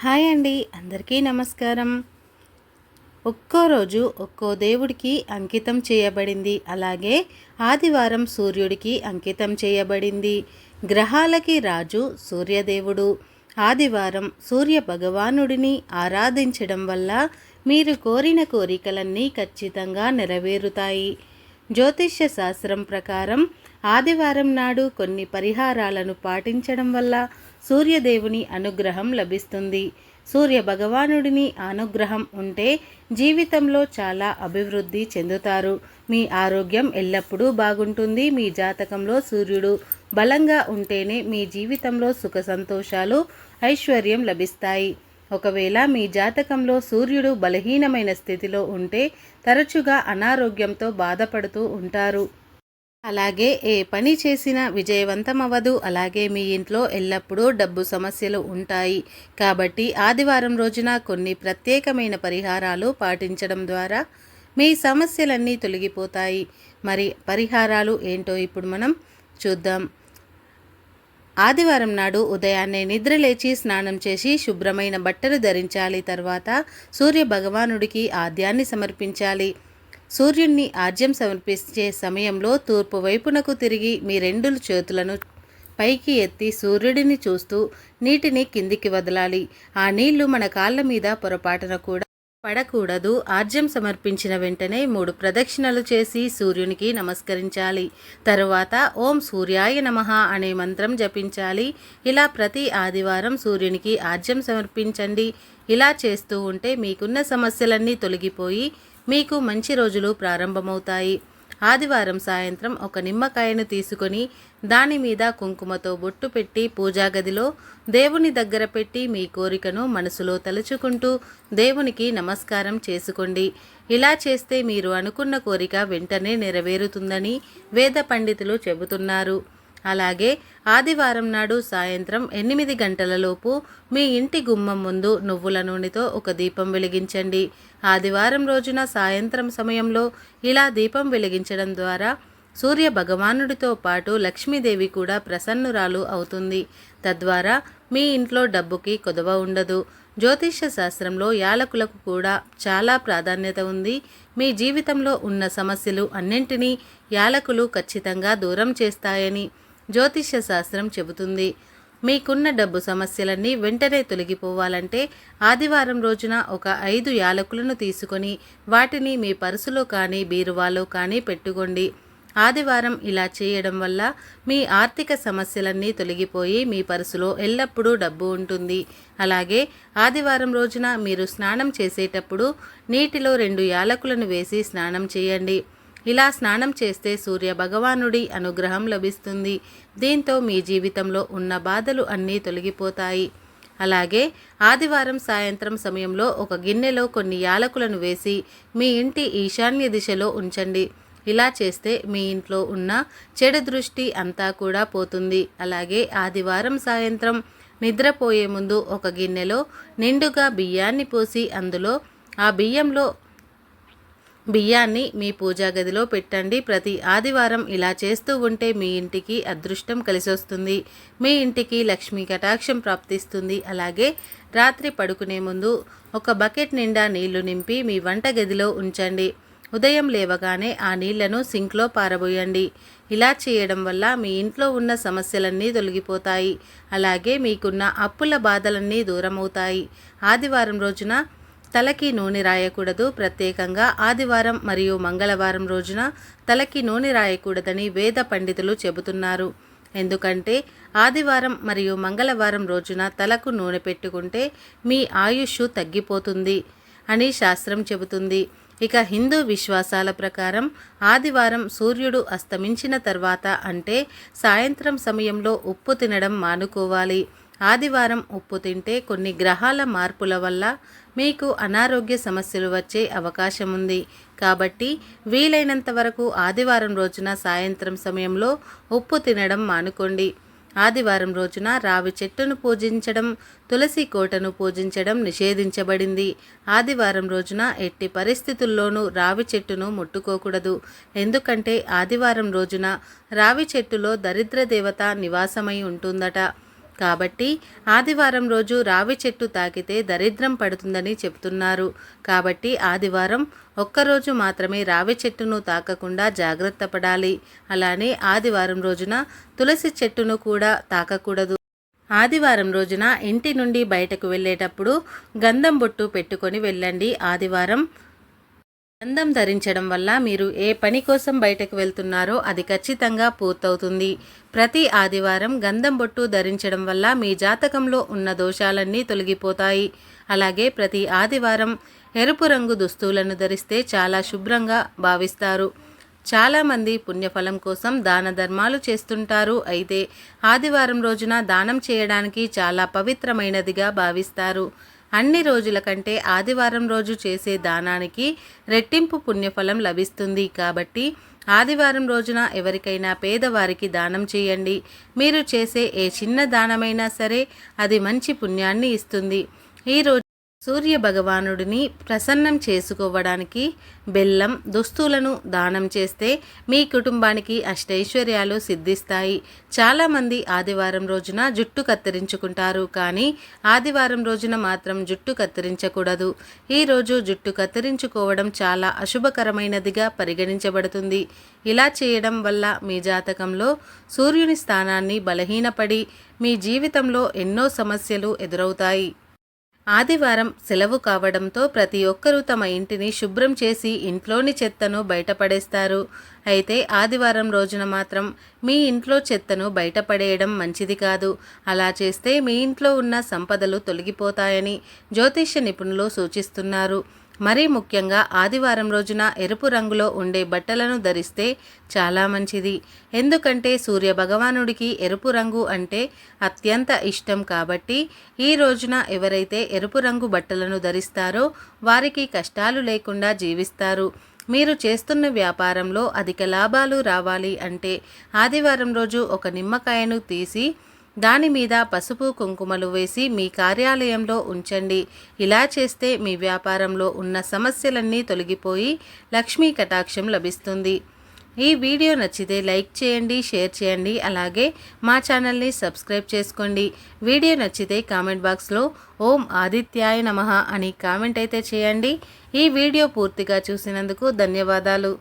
Hi అండి అందరికీ నమస్కారం. ఒక్కో రోజు ఒక్కో దేవుడికి అంకితం చేయబడింది. అలాగే ఆదివారం సూర్యుడికి అంకితం చేయబడింది. గ్రహాలకి రాజు సూర్యదేవుడు. ఆదివారం సూర్య భగవానుడిని ఆరాధించడం వల్ల మీరు కోరిన కోరికలన్నీ ఖచ్చితంగా నెరవేరుతాయి. జ్యోతిష్య శాస్త్రం ప్రకారం ఆదివారం నాడు కొన్ని పరిహారాలను పాటించడం వల్ల సూర్యదేవుని అనుగ్రహం లభిస్తుంది. సూర్య భగవానుడిని అనుగ్రహం ఉంటే జీవితంలో చాలా అభివృద్ధి చెందుతారు. మీ ఆరోగ్యం ఎల్లప్పుడూ బాగుంటుంది. మీ జాతకంలో సూర్యుడు బలంగా ఉంటేనే మీ జీవితంలో సుఖ సంతోషాలు ఐశ్వర్యం లభిస్తాయి. ఒకవేళ మీ జాతకంలో సూర్యుడు బలహీనమైన స్థితిలో ఉంటే తరచుగా అనారోగ్యంతో బాధపడుతూ ఉంటారు. అలాగే ఏ పని చేసినా విజయవంతం అవ్వదు అలాగే మీ ఇంట్లో ఎల్లప్పుడూ డబ్బు సమస్యలు ఉంటాయి. కాబట్టి ఆదివారం రోజున కొన్ని ప్రత్యేకమైన పరిహారాలు పాటించడం ద్వారా మీ సమస్యలన్నీ తొలగిపోతాయి. మరి పరిహారాలు ఏంటో ఇప్పుడు మనం చూద్దాం. ఆదివారం నాడు ఉదయాన్నే నిద్రలేచి స్నానం చేసి శుభ్రమైన బట్టలు ధరించాలి. తర్వాత సూర్య భగవానుడికి ఆద్యాన్ని సమర్పించాలి. సూర్యుణ్ణి ఆజ్యం సమర్పించే సమయంలో తూర్పు వైపునకు తిరిగి మీ రెండు చేతులను పైకి ఎత్తి సూర్యుడిని చూస్తూ నీటిని కిందికి వదలాలి. ఆ నీళ్ళు మన కాళ్ళ మీద పొరపాటున కూడా పడకూడదు. ఆర్జ్యం సమర్పించిన వెంటనే మూడు ప్రదక్షిణలు చేసి సూర్యునికి నమస్కరించాలి. తరువాత ఓం సూర్యాయ నమః అనే మంత్రం జపించాలి. ఇలా ప్రతి ఆదివారం సూర్యునికి ఆర్జ్యం సమర్పించండి. ఇలా చేస్తూ ఉంటే మీకున్న సమస్యలన్నీ తొలగిపోయి మీకు మంచి రోజులు ప్రారంభమవుతాయి. ఆదివారం సాయంత్రం ఒక నిమ్మకాయను తీసుకొని దాని మీద కుంకుమతో బొట్టు పెట్టి పూజా గదిలో దేవుని దగ్గర పెట్టి మీ కోరికను మనసులో తలుచుకుంటూ దేవునికి నమస్కారం చేసుకోండి. ఇలా చేస్తే మీరు అనుకున్న కోరిక వెంటనే నెరవేరుతుందని వేద పండితులు చెబుతున్నారు. అలాగే ఆదివారం నాడు సాయంత్రం ఎనిమిది గంటలలోపు మీ ఇంటి గుమ్మం ముందు నువ్వుల నూనెతో ఒక దీపం వెలిగించండి. ఆదివారం రోజున సాయంత్రం సమయంలో ఇలా దీపం వెలిగించడం ద్వారా సూర్య భగవానుడితో పాటు లక్ష్మీదేవి కూడా ప్రసన్నురాలు అవుతుంది. తద్వారా మీ ఇంట్లో డబ్బుకి కొదవ ఉండదు. జ్యోతిష్య శాస్త్రంలో యాలకులకు కూడా చాలా ప్రాధాన్యత ఉంది. మీ జీవితంలో ఉన్న సమస్యలు అన్నింటినీ యాలకులు ఖచ్చితంగా దూరం చేస్తాయని జ్యోతిష్య శాస్త్రం చెబుతుంది. మీకున్న డబ్బు సమస్యలన్నీ వెంటనే తొలగిపోవాలంటే ఆదివారం రోజున ఒక ఐదు యాలకులను తీసుకొని వాటిని మీ పరుసులో కానీ బీరువాలో కానీ పెట్టుకోండి. ఆదివారం ఇలా చేయడం వల్ల మీ ఆర్థిక సమస్యలన్నీ తొలగిపోయి మీ పర్సులో ఎల్లప్పుడూ డబ్బు ఉంటుంది. అలాగే ఆదివారం రోజున మీరు స్నానం చేసేటప్పుడు నీటిలో రెండు యాలకులను వేసి స్నానం చేయండి. ఇలా స్నానం చేస్తే సూర్య భగవానుడి అనుగ్రహం లభిస్తుంది. దీంతో మీ జీవితంలో ఉన్న బాధలు అన్నీ తొలగిపోతాయి. అలాగే ఆదివారం సాయంత్రం సమయంలో ఒక గిన్నెలో కొన్ని యాలకులను వేసి మీ ఇంటి ఈశాన్య దిశలో ఉంచండి. ఇలా చేస్తే మీ ఇంట్లో ఉన్న చెడు దృష్టి అంతా కూడా పోతుంది. అలాగే ఆదివారం సాయంత్రం నిద్రపోయే ముందు ఒక గిన్నెలో నిండుగా బియ్యాన్ని పోసి అందులో ఆ బియ్యంలో బియ్యాన్ని మీ పూజా గదిలో పెట్టండి. ప్రతి ఆదివారం ఇలా చేస్తూ ఉంటే మీ ఇంటికి అదృష్టం కలిసొస్తుంది. మీ ఇంటికి లక్ష్మీ కటాక్షం ప్రాప్తిస్తుంది. అలాగే రాత్రి పడుకునే ముందు ఒక బకెట్ నిండా నీళ్ళు నింపి మీ వంట గదిలో ఉంచండి. ఉదయం లేవగానే ఆ నీళ్ళను సింక్లో పారబోయండి. ఇలా చేయడం వల్ల మీ ఇంట్లో ఉన్న సమస్యలన్నీ తొలగిపోతాయి. అలాగే మీకున్న అప్పుల బాధలన్నీ దూరమవుతాయి. ఆదివారం రోజున తలకి నూనె రాయకూడదు. ప్రత్యేకంగా ఆదివారం మరియు మంగళవారం రోజున తలకి నూనె రాయకూడదని వేద పండితులు చెబుతున్నారు. ఎందుకంటే ఆదివారం మరియు మంగళవారం రోజున తలకు నూనె పెట్టుకుంటే మీ ఆయుష్ తగ్గిపోతుంది అని శాస్త్రం చెబుతుంది. ఇక హిందూ విశ్వాసాల ప్రకారం ఆదివారం సూర్యుడు అస్తమించిన తర్వాత అంటే సాయంత్రం సమయంలో ఉప్పు తినడం మానుకోవాలి. ఆదివారం ఉప్పు తింటే కొన్ని గ్రహాల మార్పుల వల్ల మీకు అనారోగ్య సమస్యలు వచ్చే అవకాశం ఉంది కాబట్టి వీలైనంత వరకు ఆదివారం రోజున సాయంత్రం సమయంలో ఉప్పు తినడం మానుకోండి. ఆదివారం రోజున రావి చెట్టును పూజించడం తులసి కోటను పూజించడం నిషేధించబడింది. ఆదివారం రోజున ఎట్టి పరిస్థితుల్లోనూ రావి చెట్టును ముట్టుకోకూడదు. ఎందుకంటే ఆదివారం రోజున రావి చెట్టులో దరిద్ర దేవత నివాసమై ఉంటుందట. కాబట్టి ఆదివారం రోజు రావి చెట్టు తాకితే దరిద్రం పడుతుందని చెప్తున్నారు. కాబట్టి ఆదివారం ఒక్కరోజు మాత్రమే రావి చెట్టును తాకకుండా జాగ్రత్త పడాలి. అలానే ఆదివారం రోజున తులసి చెట్టును కూడా తాకకూడదు. ఆదివారం రోజున ఇంటి నుండి బయటకు వెళ్ళేటప్పుడు గంధం బొట్టు పెట్టుకొని వెళ్ళండి. ఆదివారం గంధం ధరించడం వల్ల మీరు ఏ పని కోసం బయటకు వెళ్తున్నారో అది ఖచ్చితంగా పూర్తవుతుంది. ప్రతి ఆదివారం గంధం బొట్టు ధరించడం వల్ల మీ జాతకంలో ఉన్న దోషాలన్నీ తొలగిపోతాయి. అలాగే ప్రతి ఆదివారం ఎరుపు రంగు దుస్తువులను ధరిస్తే చాలా శుభ్రంగా భావిస్తారు. చాలామంది పుణ్యఫలం కోసం దాన ధర్మాలు చేస్తుంటారు. అయితే ఆదివారం రోజున దానం చేయడానికి చాలా పవిత్రమైనదిగా భావిస్తారు. అన్ని రోజుల కంటే ఆదివారం రోజు చేసే దానానికి రెట్టింపు పుణ్యఫలం లభిస్తుంది కాబట్టి ఆదివారం రోజున ఎవరికైనా పేదవారికి దానం చేయండి. మీరు చేసే ఏ చిన్న దానమైనా సరే అది మంచి పుణ్యాన్ని ఇస్తుంది. ఈరోజు సూర్య భగవానుడిని ప్రసన్నం చేసుకోవడానికి బెల్లం దుస్తులను దానం చేస్తే మీ కుటుంబానికి అష్టైశ్వర్యాలు సిద్ధిస్తాయి. చాలామంది ఆదివారం రోజున జుట్టు కత్తిరించుకుంటారు కానీ ఆదివారం రోజున మాత్రం జుట్టు కత్తిరించకూడదు. ఈరోజు జుట్టు కత్తిరించుకోవడం చాలా అశుభకరమైనదిగా పరిగణించబడుతుంది. ఇలా చేయడం వల్ల మీ జాతకంలో సూర్యుని స్థానాన్ని బలహీనపడి మీ జీవితంలో ఎన్నో సమస్యలు ఎదురవుతాయి. ఆదివారం సెలవు కావడంతో ప్రతి ఒక్కరూ తమ ఇంటిని శుభ్రం చేసి ఇంట్లోని చెత్తను బయటపడేస్తారు. అయితే ఆదివారం రోజున మాత్రం మీ ఇంట్లో చెత్తను బయటపడేయడం మంచిది కాదు. అలా చేస్తే మీ ఇంట్లో ఉన్న సంపదలు తొలగిపోతాయని జ్యోతిష్య నిపుణులు సూచిస్తున్నారు. మరీ ముఖ్యంగా ఆదివారం రోజున ఎరుపు రంగులో ఉండే బట్టలను ధరిస్తే చాలా మంచిది. ఎందుకంటే సూర్య భగవానుడికి ఎరుపు రంగు అంటే అత్యంత ఇష్టం కాబట్టి ఈ రోజున ఎవరైతే ఎరుపు రంగు బట్టలను ధరిస్తారో వారికి కష్టాలు లేకుండా జీవిస్తారు. మీరు చేస్తున్న వ్యాపారంలో అధిక లాభాలు రావాలి అంటే ఆదివారం రోజు ఒక నిమ్మకాయను తీసి దాని మీద పసుపు కుంకుమలు వేసి మీ కార్యాలయంలో ఉంచండి. ఇలా చేస్తే మీ వ్యాపారంలో ఉన్న సమస్యలన్నీ తొలగిపోయి లక్ష్మీ కటాక్షం లభిస్తుంది. ఈ వీడియో నచ్చితే లైక్ చేయండి షేర్ చేయండి అలాగే మా ఛానల్ని సబ్స్క్రైబ్ చేసుకోండి. వీడియో నచ్చితే కామెంట్ బాక్స్లో ఓం ఆదిత్యాయ నమ అని కామెంట్ అయితే చేయండి. ఈ వీడియో పూర్తిగా చూసినందుకు ధన్యవాదాలు.